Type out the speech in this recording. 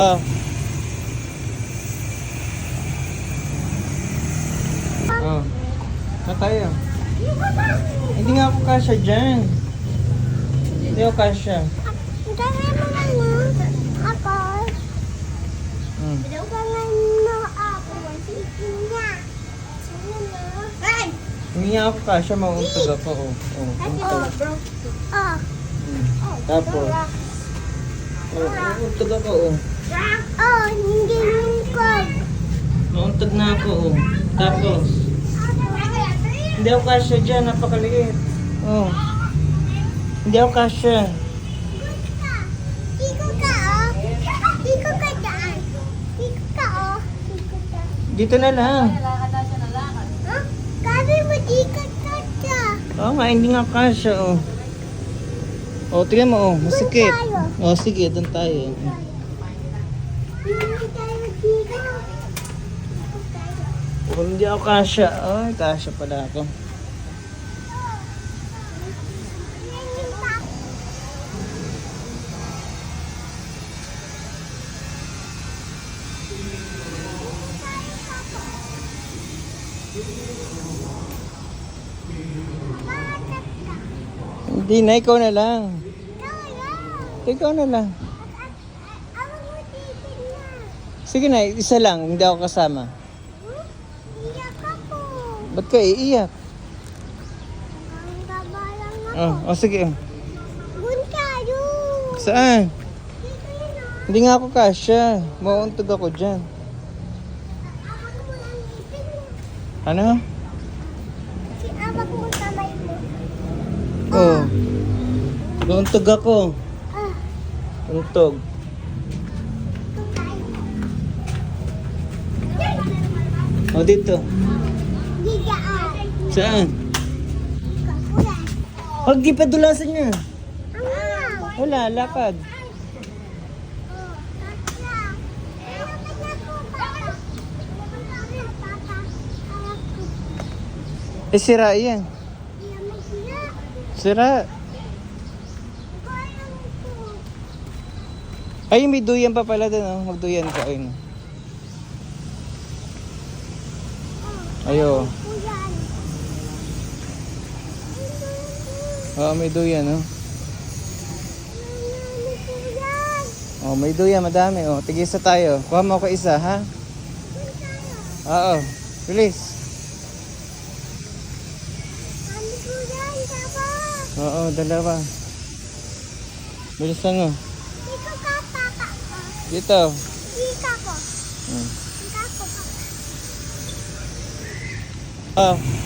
Ah. Oh. Na tayo. Hindi nga ako kasya dyan. Hindi ako kasya. Ganyan mo na mo. Ako. Hmm. Na. Na. Hindi nga ako kasya, mauuntog ako. Oh, oh untog. Oh. Hmm. Tapos, oh, mauuntog ako. Oh. Oh, hindi lungkog. Mauuntog na ako. Oh. Tapos, hindi ako kasya dyan, napakaliit. Oh. Hindi ako kasya. Iko ka, oh. Iko ka dyan. Iko ka, oh. Iko ka. Dito na lang. Huh? Sabi mo, di ka. Oo nga, hindi nga kasya. Oh. Oh, tingnan mo. Oh, masikip. tayo. Oh, sige, doon tayo. Hindi tayo dito. Iko tayo. Hindi ako kasya, ay, kasya pala ako. Hindi na, ikaw na lang. Ikaw na lang. Sige na, isa lang, hindi ako kasama. Ba't ka iiyak? Ang baba lang ako. Oh, oh sige. Saan? Dito yun oh. Hindi nga ako kasya. Mauuntog ako dyan. Awak mo lang ngipin mo. Ano? Mo kamay mo. Oh. Mauuntog ako. Ah, Untog. ito tayo. Oh, dito. Saan? Huwag di pa dulasan niya. Wala, ko. Eh, sira yan. Sira. Ay, may duyan pa pala doon. Oh. Magduyan ka. Ayun. Ayo. Oo, may duyan. Oh. Kuyan? oh, may duyan. Madami. Oh, tigisa tayo. Kuha mo ako isa, ha? Oo. Bilis. Oo, dalawa. Bilis lang, oh. Ikaw ka, papa. Oh, Dito. Ika ko. Hmm. Papa. Oh.